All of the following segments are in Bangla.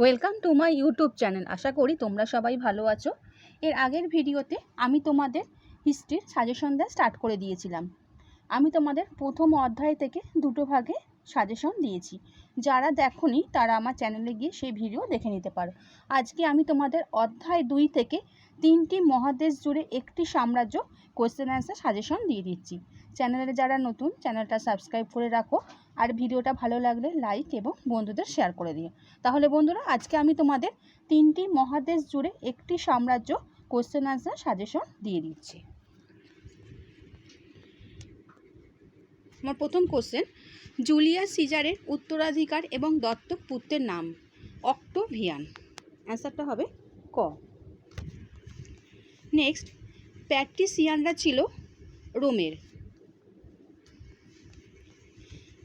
Welcome to my YouTube channel আশা করি তোমরা সবাই ভালো আছো। এর আগের ভিডিওতে আমি তোমাদের হিস্ট্রির সাজেশন দেওয়া স্টার্ট করে দিয়েছিলাম। আমি তোমাদের প্রথম অধ্যায় থেকে দুটো ভাগে সাজেশন দিয়েছি। যারা দেখোনি, তারা আমার চ্যানেলে গিয়ে সেই ভিডিও দেখে নিতে পারো। আজকে আমি তোমাদের অধ্যায় দুই থেকে তিনটি মহাদেশ জুড়ে একটি সাম্রাজ্য কোয়েশ্চেন অ্যান্সার সাজেশন দিয়ে দিচ্ছি। চ্যানেলে যারা নতুন চ্যানেলটা সাবস্ক্রাইব করে রাখো। আর ভিডিওটা ভালো লাগলে লাইক এবং বন্ধুদের শেয়ার করে দিও। তাহলে বন্ধুরা, আজকে আমি তোমাদের তিনটি মহাদেশ জুড়ে একটি সাম্রাজ্য কোশ্চেন আনসার সাজেশন দিয়ে দিচ্ছি। আমার প্রথম কোশ্চেন জুলিয়াস সিজারের উত্তরাধিকার এবং দত্তক পুত্রের নাম, অক্টোভিয়ান। অ্যান্সারটা হবে ক। নেক্সট প্যাট্রিসিয়ানরা ছিল রোমের।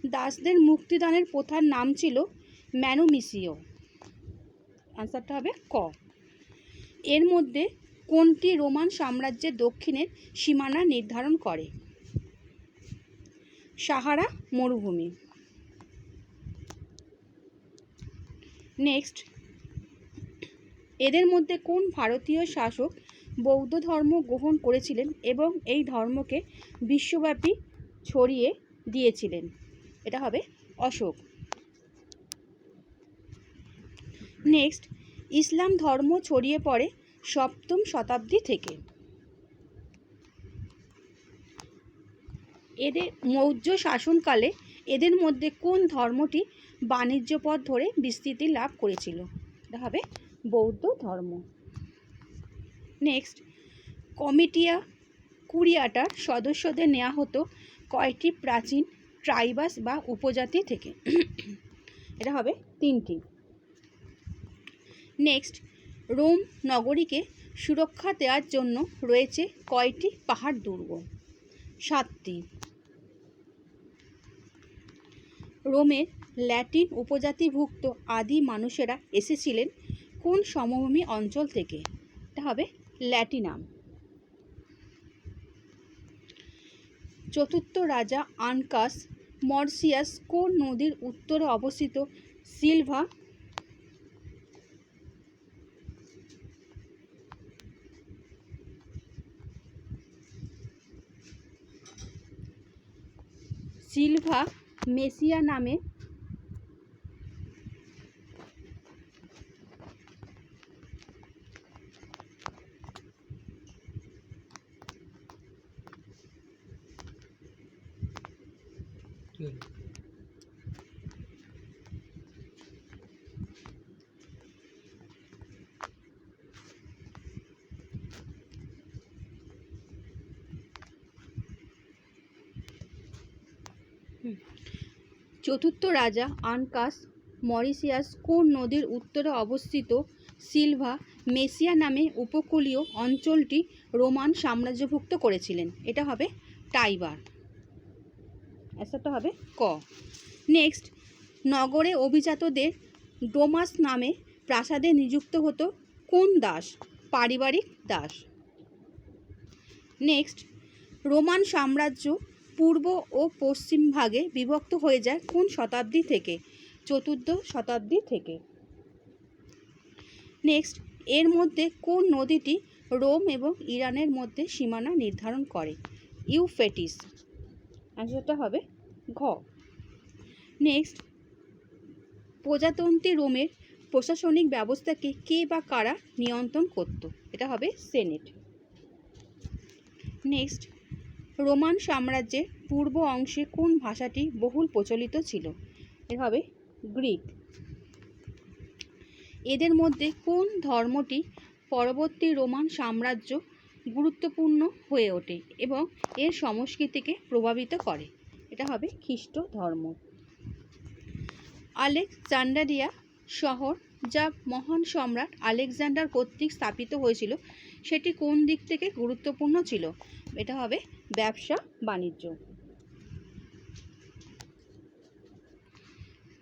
দাসদের মুক্তিদানের প্রথার নাম ছিল ম্যানোমিসিও। আনসারটা হবে ক। এর মধ্যে কোনটি রোমান সাম্রাজ্যের দক্ষিণের সীমানা নির্ধারণ করে? সাহারা, মরুভূমি। নেক্সট এদের মধ্যে কোন ভারতীয় শাসক বৌদ্ধ ধর্ম গ্রহণ করেছিলেন এবং এই ধর্মকে বিশ্বব্যাপী ছড়িয়ে দিয়েছিলেন? এটা হবে অশোক। নেক্সট ইসলাম ধর্ম ছড়িয়ে পড়ে সপ্তম শতাব্দী থেকে। এদের মৌর্য শাসনকালে এদের মধ্যে কোন ধর্মটি বাণিজ্য পথ ধরে বিস্তৃতি লাভ করেছিল? এটা হবে বৌদ্ধ ধর্ম। নেক্সট কমিটিয়া কুরিয়াটার সদস্যদের নেওয়া হতো কয়টি প্রাচীন ট্রাইবাস বা উপজাতি থেকে। এটা হবে তিনটি। নেক্সট, রোম নগরীকে সুরক্ষা দেওয়ার জন্য রয়েছে কয়টি পাহাড় দুর্গ? সাতটি। রোমের ল্যাটিন উপজাতিভুক্ত আদি মানুষেরা এসেছিলেন কোন সমভূমি অঞ্চল থেকে? এটা হবে ল্যাটিনাম। চতুর্থ রাজা আনকাস মর্সিয়াস কোন নদীর উত্তরে অবস্থিত? সিলভা। সিলভা মেসিয়া নামে চতুর্থ রাজা আনকাস মরিসিয়াস কোন নদীর উত্তরে অবস্থিত সিলভা মেসিয়া নামে উপকূলীয় অঞ্চলটি রোমান সাম্রাজ্যভুক্ত করেছিলেন? এটা হবে টাইবার। অ্যান্সারটা হবে ক। নেক্সট, নগরে অভিজাতদের ডোমাস নামে প্রাসাদে নিযুক্ত হতো কোন দাস? পারিবারিক দাস। নেক্সট, রোমান সাম্রাজ্য পূর্ব ও পশ্চিম ভাগে বিভক্ত হয়ে যায় কোন শতাব্দী থেকে? চতুর্থ শতাব্দী থেকে। নেক্সট এর মধ্যে কোন নদীটি রোম এবং ইরানের মধ্যে সীমানা নির্ধারণ করে? ইউফেটিস। আনসারটা হবে ঘ। নেক্সট প্রজাতন্ত্রী রোমের প্রশাসনিক ব্যবস্থাকে কে বা কারা নিয়ন্ত্রণ করত? এটা হবে সেনেট নেক্সট রোমান সাম্রাজ্যের পূর্ব অংশে কোন ভাষাটি বহুল প্রচলিত ছিল? এর হবে গ্রিক। এদের মধ্যে কোন ধর্মটি পরবর্তী রোমান সাম্রাজ্য গুরুত্বপূর্ণ হয়ে ওঠে এবং এর সংস্কৃতিকে প্রভাবিত করে? এটা হবে খ্রিস্ট ধর্ম আলেকজান্ডারিয়া শহর যা মহান সম্রাট আলেকজান্ডার কর্তৃক স্থাপিত হয়েছিল, সেটি কোন দিক থেকে গুরুত্বপূর্ণ ছিল? এটা হবে ব্যবসা, বাণিজ্য।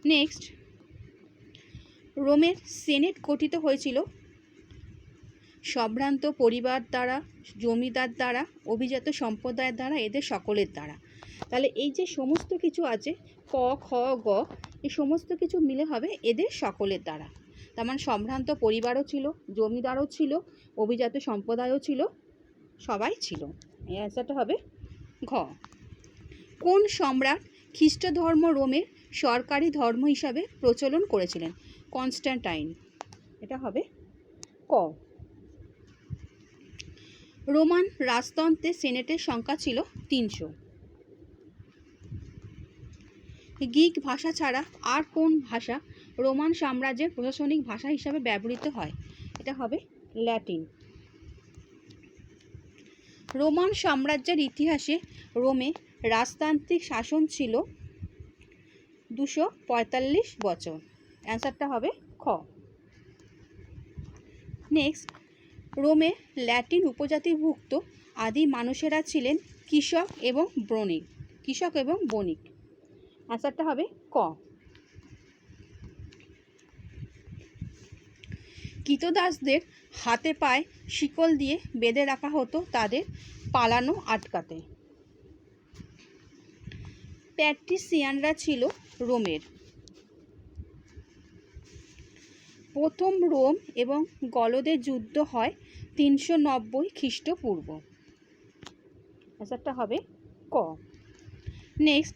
নেক্সট, রোমের সেনেট গঠিত হয়েছিল সম্ভ্রান্ত পরিবার দ্বারা, জমিদার দ্বারা, অভিজাত সম্প্রদায়ের দ্বারা, এদের সকলের দ্বারা। তাহলে এই যে সমস্ত কিছু আছে, ক, খ, গ, এই সমস্ত কিছু মিলে হবে এদের সকলের দ্বারা। তেমন মানে সম্ভ্রান্ত পরিবারও ছিল, জমিদারও ছিল, অভিজাত সম্প্রদায়ও ছিল, সবাই ছিল। এই অ্যান্সারটা হবে ঘ। কোন সম্রাট খ্রিস্ট ধর্ম রোমের সরকারি ধর্ম হিসাবে প্রচলন করেছিলেন? কনস্ট্যান্টাইন এটা হবে ক। রোমান রাজতন্ত্রে সেনেটের সংখ্যা ছিল তিনশো। গ্রিক ভাষা ছাড়া আর কোন ভাষা রোমান সাম্রাজ্যের প্রশাসনিক ভাষা হিসাবে ব্যবহৃত হয়। এটা হবে ল্যাটিন। রোমান সাম্রাজ্যের ইতিহাসে রোমে রাজতান্ত্রিক শাসন ছিল দুশো পঁয়তাল্লিশ বছর। অ্যান্সারটা হবে খ। নেক্সট, রোমে ল্যাটিন উপজাতিভুক্ত আদি মানুষেরা ছিলেন কৃষক এবং বণিক। কৃষক এবং বণিক। অ্যান্সারটা হবে ক। কৃতদাসদের হাতে পায়ে শিকল দিয়ে বেঁধে রাখা হতো তাদের পালানো আটকাতে। প্যাট্রিসিয়ানরা ছিল রোমের। প্রথম রোম এবং গলদের যুদ্ধ হয় তিনশো নব্বই খ্রিস্টপূর্ব। অ্যান্সারটা হবে ক। নেক্সট,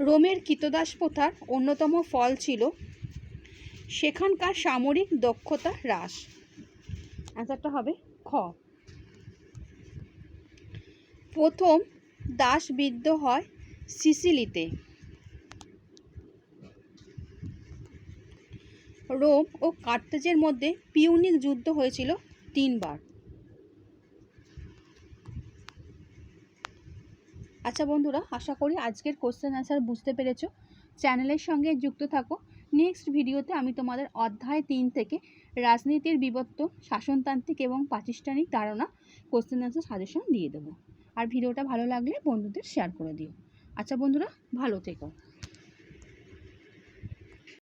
রোমের কৃতদাস প্রথার অন্যতম ফল ছিল সেখানকার সামরিক দক্ষতা হ্রাস। অ্যান্সারটা হবে খ। প্রথম দাসবিদ্ধ হয় সিসিলিতে। রোম ও কার্তেজের মধ্যে পিউনিক যুদ্ধ হয়েছিল তিনবার। আচ্ছা বন্ধুরা, আশা করি আজকের কোশ্চেন অ্যান্সার বুঝতে পেরেছ। চ্যানেলের সঙ্গে যুক্ত থাকো। নেক্সট ভিডিওতে আমি তোমাদের অধ্যায় তিন থেকে রাজনীতির বিবত্ত শাসনতান্ত্রিক এবং প্রাতিষ্ঠানিক ধারণা কোশ্চেন অ্যান্সার সাজেশন দিয়ে দেবো। আর ভিডিওটা ভালো লাগলে বন্ধুদের শেয়ার করে দিও। আচ্ছা বন্ধুরা, ভালো থেকো।